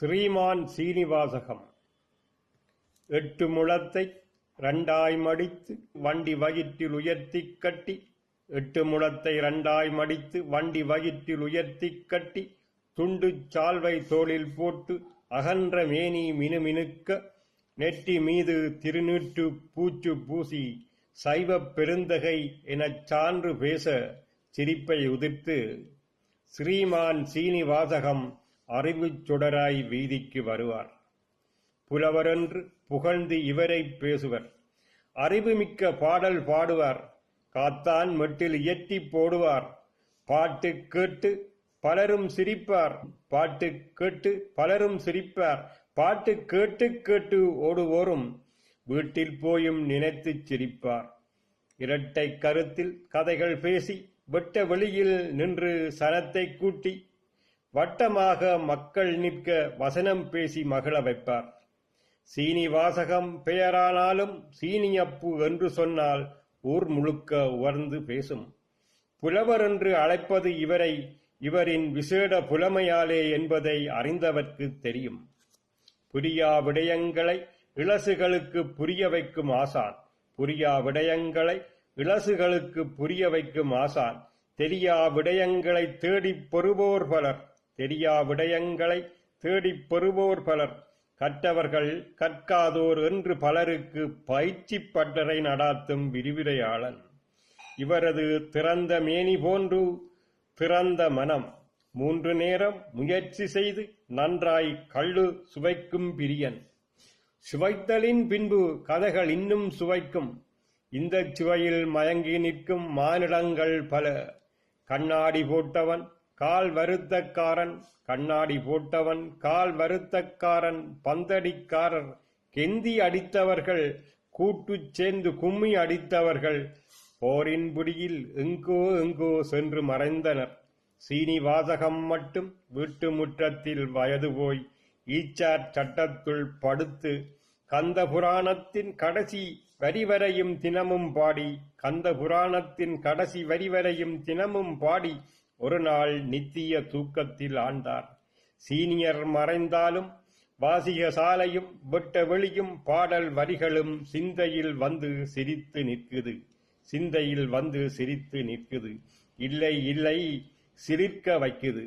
ஸ்ரீமான் சீனிவாசகம். எட்டு முழத்தை ரெண்டாய் மடித்து வண்டி வயிற்றில் உயர்த்தி கட்டி எட்டு முழத்தை ரெண்டாய் மடித்து வண்டி வயிற்றில் உயர்த்தி கட்டி துண்டு சால்வை தோளில் போட்டு அகன்ற மேனி மினுமினுக்க நெற்றி மீது திருநீற்று பூச்சு பூசி சைவப் பெருந்தகை எனச் சான்று பேச சிரிப்பை உதிர்த்து ஸ்ரீமான் சீனிவாசகம் அறிவுச் சுடராய் வீதிக்கு வருவார். புலவரென்று புகழ்ந்து இவரைப் பேசுவர். அறிவுமிக்க பாடல் பாடுவார். காத்தான் மெட்டில் இயற்றி போடுவார். பாட்டு கேட்டு பலரும் சிரிப்பார். பாட்டு கேட்டு பலரும் சிரிப்பார். பாட்டு கேட்டு கேட்டு ஓடுவோரும் வீட்டில் போயும் நினைத்துச் சிரிப்பார். இரட்டை கருத்தில் கதைகள் பேசி வெட்ட வெளியில் நின்று சனத்தை கூட்டி வட்டமாக மக்கள் நிற்க வசனம் பேசி மகிழ வைப்பார். சீனிவாசகம் பெயரானாலும் சீனியப்பு என்று சொன்னால் ஊர் முழுக்க உவர்ந்து பேசும். புலவர் என்று அழைப்பது இவரை இவரின் விசேட புலமையாலே என்பதை அறிந்தவர்க்கு தெரியும். புரியா விடயங்களை இளசுகளுக்கு புரிய வைக்கும் ஆசான். புரியா விடயங்களை இளசுகளுக்கு புரிய வைக்கும் ஆசான். தெரியா விடயங்களை தேடிப் பெறுவோர் பலர். தெரியா விடயங்களை தேடிப் பெறுவோர் பலர். கற்றவர்கள் கற்காதோர் என்று பலருக்கு பயிற்சி பட்டறை நடாத்தும் விரிவுரையாளன் இவரது திறந்த மேனி போன்று திறந்த மனம். மூன்று நேரம் முயற்சி செய்து நன்றாய் கள்ளு சுவைக்கும் பிரியன். சுவைத்தலின் பின்பு கதைகள் இன்னும் சுவைக்கும். இந்த சுவையில் மயங்கி நிற்கும் மானிடங்கள் பல. கண்ணாடி போட்டவன் கால் வருத்தக்காரன் கண்ணாடி போட்டவன் கால் வருத்தக்காரன் பந்தடிக்காரர் கெந்தி அடித்தவர்கள் கூட்டுச் சேர்ந்து கும்மி அடித்தவர்கள் போரின் புடியில் எங்கோ எங்கோ சென்று மறைந்தனர். சீனிவாசகம் மட்டும் வீட்டு முற்றத்தில் வயது போய் ஈச்சார் சட்டத்துள் படுத்து கந்த புராணத்தின் கடைசி வரிவரையும் தினமும் பாடி கந்த புராணத்தின் கடைசி வரிவரையும் தினமும் பாடி ஒரு நாள் நித்திய தூக்கத்தில் ஆண்டார் சீனியர் மறைந்தாலும் வாசிக சாலையும் வெட்ட வெளியும் பாடல் வரிகளும் சிந்தையில் வந்து சிரித்து நிற்குது. சிந்தையில் வந்து சிரித்து நிற்குது. இல்லை இல்லை சிரிக்க வைக்குது.